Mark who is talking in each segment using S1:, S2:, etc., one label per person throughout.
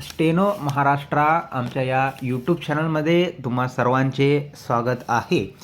S1: Steno Maharashtra आमच्या या YouTube चॅनलमध्ये तुम्हा सर्वांचे स्वागत आहे.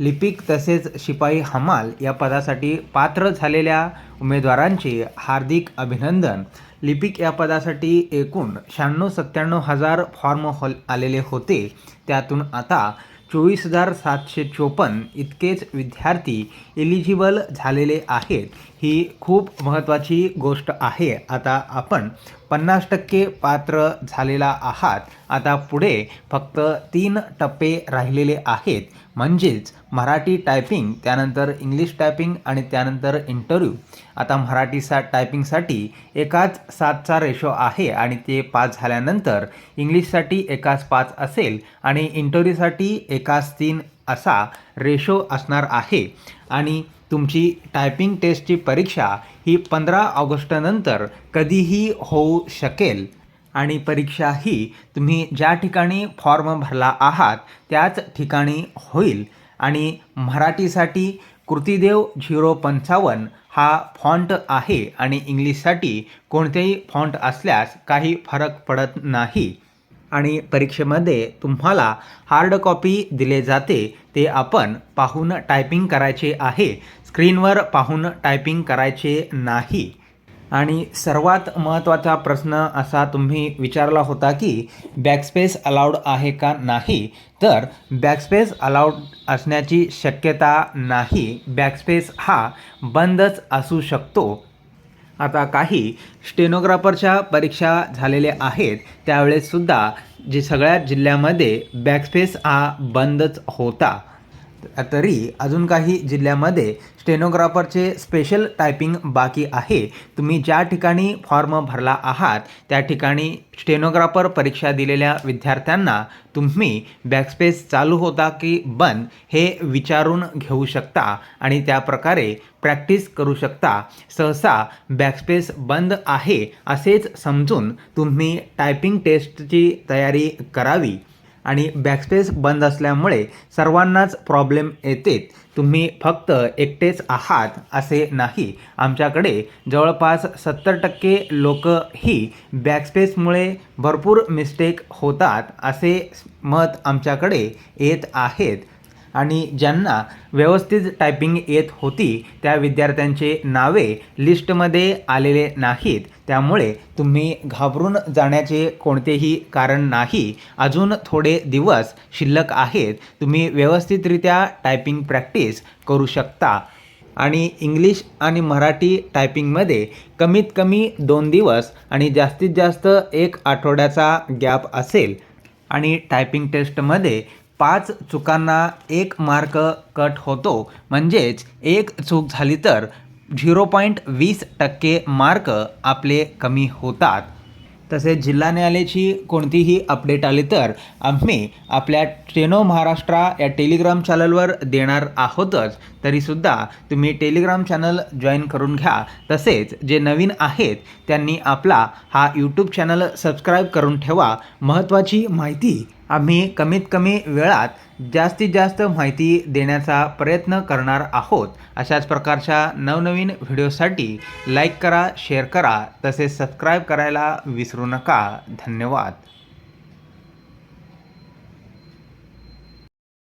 S1: लिपिक तसेच शिपाई हमाल या पदासाठी पात्र झालेल्या उमेदवारांचे हार्दिक अभिनंदन. लिपिक या पदासाठी एकूण शहाण्णव सत्त्याण्णव हजार फॉर्म हॉल आलेले होते. त्यातून आता चोवीस हजार सातशे चोपन्न इतकेच विद्यार्थी एलिजिबल झालेले आहेत. ही खूप महत्त्वाची गोष्ट आहे. आता आपण पन्नास टक्के पात्र झालेला आहात. आता पुढे फक्त तीन टप्पे राहिलेले आहेत. म्हणजेच मराठी टायपिंग त्यानंतर इंग्लिश टायपिंग आणि त्यानंतर इंटरव्ह्यू आता मराठी सा टायपिंगसाठी एकाच सातचा रेशो आहे आणि ते पाच झाल्यानंतर इंग्लिशसाठी एकाच पाच असेल आणि इंटरव्ह्यूसाठी एकाच तीन असा रेशो असणार आहे. आणि तुमची टायपिंग टेस्टची परीक्षा ही पंधरा ऑगस्टनंतर कधीही होऊ शकेल. आणि परीक्षा ही तुम्ही ज्या ठिकाणी फॉर्म भरला आहात त्याच ठिकाणी होईल. आणि मराठीसाठी कृतीदेव झिरो पंचावन्न हा फॉन्ट आहे आणि इंग्लिशसाठी कोणतेही फॉन्ट असल्यास काही फरक पडत नाही. आणि परीक्षेमध्ये तुम्हाला हार्ड कॉपी दिले जाते ते आपण पाहून टायपिंग करायचे आहे. स्क्रीनवर पाहून टायपिंग करायचे नाही. आणि सर्वात महत्त्वाचा प्रश्न असा तुम्ही विचारला होता की बॅकस्पेस अलाउड आहे का नाही? तर बॅकस्पेस अलाउड असण्याची शक्यता नाही. बॅकस्पेस हा बंदच असू शकतो. आता काही स्टेनोग्राफरच्या परीक्षा झालेल्या आहेत. त्यावेळेससुद्धा जे सगळ्या जिल्ह्यामध्ये बॅकस्पेस हा बंदच होता. तरी अजून काही जिल्ह्यामध्ये स्टेनोग्राफरचे स्पेशल टायपिंग बाकी आहे. तुम्ही ज्या ठिकाणी फॉर्म भरला आहात त्या ठिकाणी स्टेनोग्राफर परीक्षा दिलेल्या विद्यार्थ्यांना तुम्ही बॅकस्पेस चालू होता की बंद हे विचारून घेऊ शकता आणि त्या प्रकारे प्रॅक्टिस करू शकता. सहसा बॅकस्पेस बंद आहे असेच समजून तुम्ही टायपिंग टेस्टची तयारी करावी. आणि बॅकस्पेस बंद असल्यामुळे सर्वांनाच प्रॉब्लेम येते तुम्ही फक्त एकटेच आहात असे नाही. आमच्याकडे जवळपास सत्तर टक्के लोक ही बॅकस्पेसमुळे भरपूर मिस्टेक होतात असे मत आमच्याकडे येत आहेत. आणि ज्यांना व्यवस्थित टायपिंग येत होती त्या विद्यार्थ्यांचे नावे लिस्टमध्ये आलेले नाहीत. त्यामुळे तुम्ही घाबरून जाण्याचे कोणतेही कारण नाही. अजून थोडे दिवस शिल्लक आहेत. तुम्ही व्यवस्थितरित्या टायपिंग प्रॅक्टिस करू शकता. आणि इंग्लिश आणि मराठी टायपिंगमध्ये कमीत कमी दोन दिवस आणि जास्तीत जास्त एक आठवड्याचा गॅप असेल. आणि टायपिंग टेस्टमध्ये पाच चुकांना एक मार्क कट होतो. म्हणजेच एक चूक झाली तर झिरो पॉईंट वीस टक्के मार्क आपले कमी होतात. तसेच जिल्हा न्यायालयाची कोणतीही अपडेट आली तर आम्ही आपल्या ट्रेनो महाराष्ट्रा या टेलिग्राम चॅनलवर देणार आहोतच. तरीसुद्धा तुम्ही टेलिग्राम चॅनल जॉईन करून घ्या. तसेच जे नवीन आहेत त्यांनी आपला हा यूट्यूब चॅनल सबस्क्राईब करून ठेवा. महत्त्वाची माहिती आम्ही कमीत कमी वेळात जास्तीत जास्त माहिती देण्याचा प्रयत्न करणार आहोत. अशाच प्रकारच्या नवनवीन व्हिडिओसाठी लाईक करा शेअर करा तसेच सबस्क्राईब करायला विसरू नका. धन्यवाद.